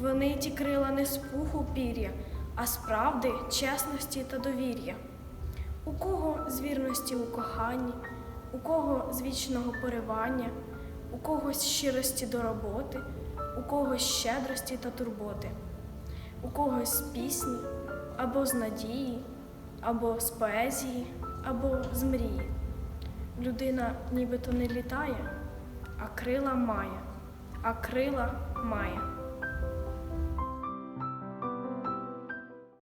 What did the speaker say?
вони ті крила не з пуху пір'я, а з правди, чесності та довір'я. У кого з вірності у коханні, у кого з вічного поривання, у когось щирості до роботи, у когось щедрості та турботи, у когось з пісні, або з надії, або з поезії, або з мрії. Людина нібито не літає, а крила має, а крила має.